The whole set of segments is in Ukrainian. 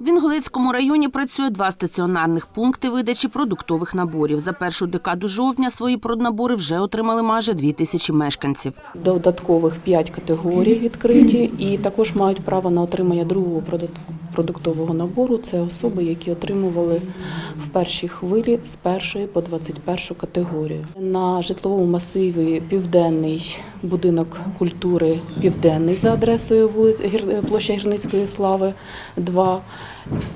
В Інгулецькому районі працює два стаціонарних пункти видачі продуктових наборів. За першу декаду жовтня свої проднабори вже отримали майже дві тисячі мешканців. Додаткових 5 категорій відкриті, і також мають право на отримання другого продуктового набору. Це особи, які отримували в першій хвилі з першої по 21 категорію. На житловому масиві Південний будинок культури Південний за адресою площа Гірницької слави 2.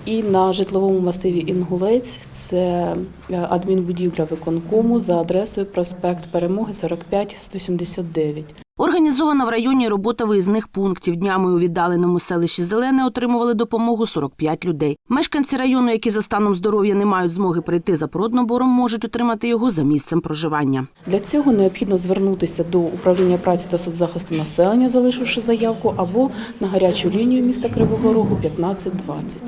І на житловому масиві Інгулець це е, адмінбудівля виконкому за адресою проспект Перемоги 45 179. Організована в районі робота виїзних пунктів. Днями у віддаленому селищі Зелене отримували допомогу 45 людей. Мешканці району, які за станом здоров'я не мають змоги прийти за проднабором, можуть отримати його за місцем проживання. Для цього необхідно звернутися до управління праці та соцзахисту населення, залишивши заявку, або на гарячу лінію міста Кривого Рогу 1520.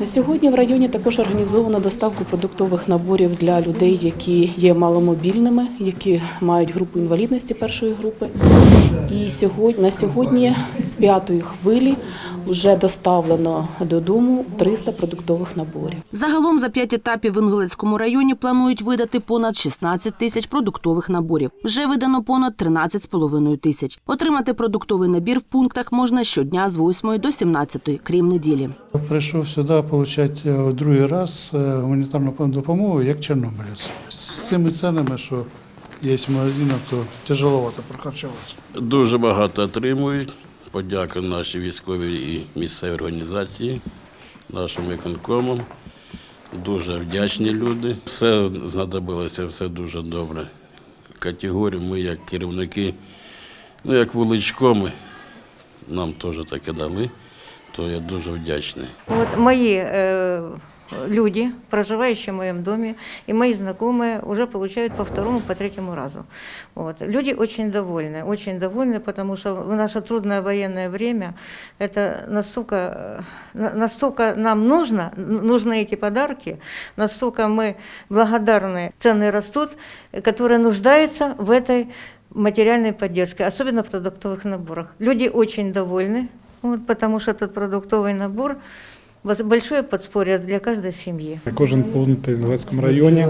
На сьогодні в районі також організовано доставку продуктових наборів для людей, які є маломобільними, які мають групу інвалідності першої групи. І сьогодні на сьогодні з п'ятої хвилі вже доставлено додому 300 продуктових наборів. Загалом за п'ять етапів в Інгулецькому районі планують видати понад 16 тисяч продуктових наборів. Вже видано понад 13,5 тисяч. Отримати продуктовий набір в пунктах можна щодня з 8 до 17, крім неділі. Прийшов сюди отримати е, другий раз е, гуманітарну допомогу як чорнобилець. З цими цінами, що є в магазинах, то тяжеловато прокачуватися. Дуже багато отримують. Подяка нашій військовій і місцевій організації, нашим виконкомам. Дуже вдячні люди. Все знадобилося, все дуже добре. Категорію ми, як керівники, ну як вуличкоми, нам теж таке дали, то я дуже вдячний. Вот мои э, люди, проживающие в моем доме, и мои знакомые уже получают по второму, по третьему разу. Вот. Люди очень довольны, очень довольны, потому что в наше трудное военное время это настолько, э, на- настолько нам нужно, нужны эти подарки, настолько мы благодарны, цены растут, которые нуждаются в этой материальной поддержке, особенно в продуктовых наборах. Люди очень довольны, вот, потому что этот продуктовый набор большое подспорье для каждой семьи. Кожен пункт в Інгулецькому районі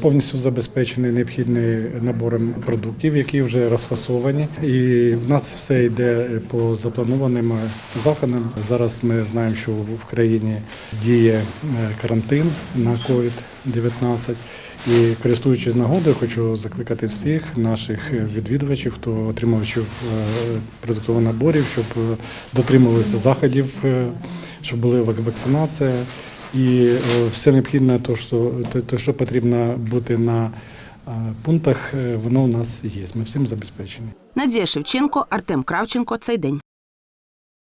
повністю забезпечений необхідним набором продуктів, які вже розфасовані. І в нас все йде по запланованим заходам. Зараз ми знаємо, що в країні діє е, карантин на COVID-19. І користуючись нагодою, хочу закликати всіх наших відвідувачів, хто отримувачів е, продуктових наборів, щоб е, дотримувалися заходів, щоб була вакцинація. І е, все необхідне, то, що, то, що потрібно бути на е, пунктах, е, воно у нас є. Ми всім забезпечені. Надія Шевченко, Артем Кравченко. Цей день.